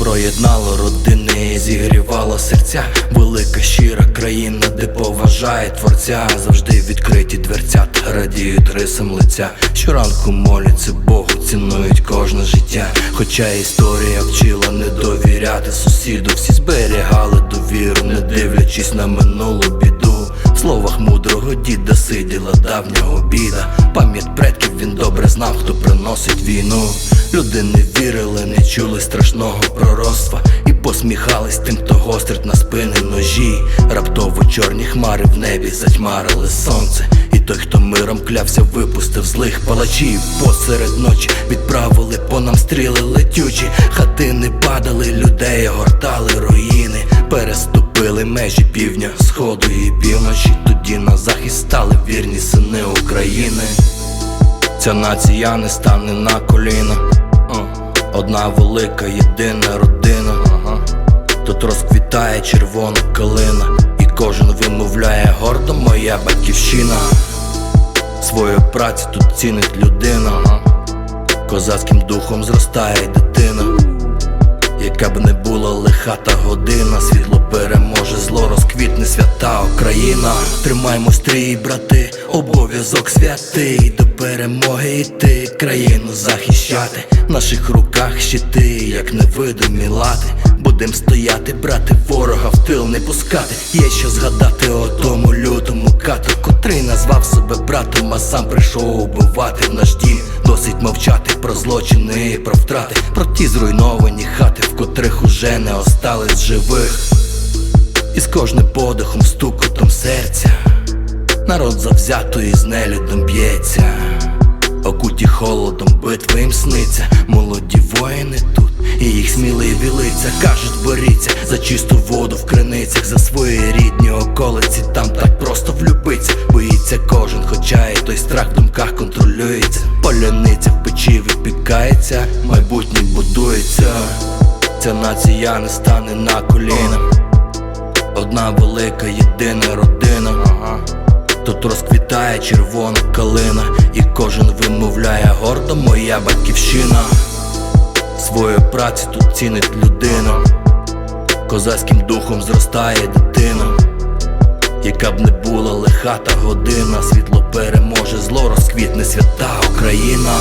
Що єднало родини зігрівало серця, велика щира країна, де поважає творця, завжди відкриті дверцят, радіють рисам лиця. Щоранку моляться Богу, цінують кожне життя. Хоча історія вчила не довіряти сусіду, всі зберігали довіру, не дивлячись на минулу біду. В словах мудрого діда сиділа давнього біда. Пам'ять предків він добре знав, хто приносить війну. Люди не вірили, не чули страшного пророцтва і посміхались тим, хто гострить на спини ножі. Раптово чорні хмари в небі затьмарили сонце. І той, хто миром клявся, випустив злих палачів. Посеред ночі відправили по нам стріли летючі, хатини падали, людей гортали руїни, переступили межі півдня, сходу і півночі. Тоді на захист стали вірні сини України. Ця нація не стане на коліна. Одна велика, єдина родина. Ага. Тут розквітає червона калина, і кожен вимовляє гордо моя батьківщина. Свою працю тут цінить людина. Ага. Козацьким духом зростає дитина. Яка б не була лиха та година, світло переможе, зло розквітне свята Україна. Тримаймо стрій, брати, обов'язок святий перемоги йти, країну захищати. В наших руках щити, як невидимі лати. Будем стояти, брати ворога в тил не пускати. Є що згадати о тому лютому кату, котрий назвав себе братом, а сам прийшов убивати в наш дім. Досить мовчати про злочини і про втрати, про ті зруйновані хати, в котрих уже не осталось живих. І з кожним подихом, стукотом серця, народ завзято і з нелюдом б'ється. Окуті холодом битви їм сниться, молоді воїни тут, і їх сміливі лиця кажуть, боріться за чисту воду в криницях, за свої рідні околиці, там так просто влюбиться, боїться кожен, хоча і той страх в думках контролюється. Поляниця в печі випікається, майбутнє будується. Ця нація не стане на коліна. Одна велика, єдина родина. Тут розквітає червона калина, і кожен вимовляє гордо моя батьківщина. Свою працю тут цінить людина, козацьким духом зростає дитина, яка б не була лиха та година, світло переможе, зло розквітне свята Україна.